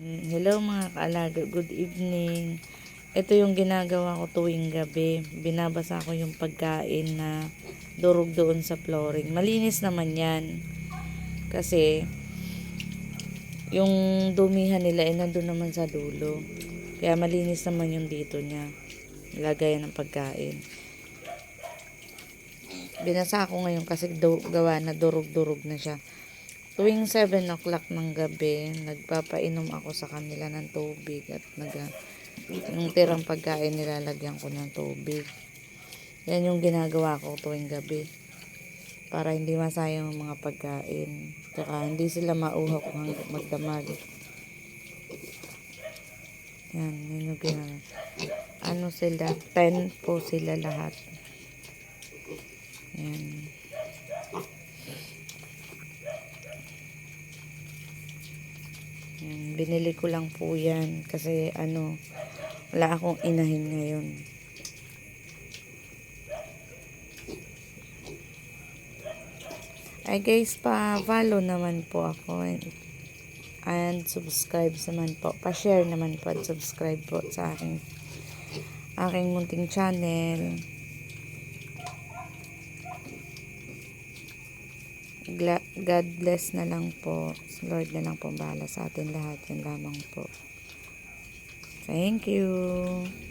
Mm, Hello mga kaalaga, good evening. Ito yung ginagawa ko tuwing gabi. Binabasa ko yung pagkain na durog doon sa flooring. Malinis naman yan. Kasi yung dumihan nila ay nandun naman sa dulo. Kaya malinis naman yung dito niya. Lagayan ng pagkain. Binasa ko ngayon kasi do- gawa na durog-durog na siya. Tuwing 7 o'clock ng gabi, nagpapainom ako sa kanila ng tubig at nag yung tirang pagkain nilalagyan ko ng tubig. Yan yung ginagawa ko tuwing gabi. Para hindi masayang ang mga pagkain. Tsaka hindi sila mauhaw kung hanggang magdamag. Yan, yun yung ginagawa. Ano sila? 10 po sila lahat. Yan. Binili ko lang po yan kasi ano, wala akong inahin ngayon. Ay guys, pa-follow naman po ako and, and subscribe naman po. Pa-share naman po at subscribe po sa aking aking munting channel. God bless na lang po. Lord na lang po bahala sa atin lahat. Yan lamang po. Thank you.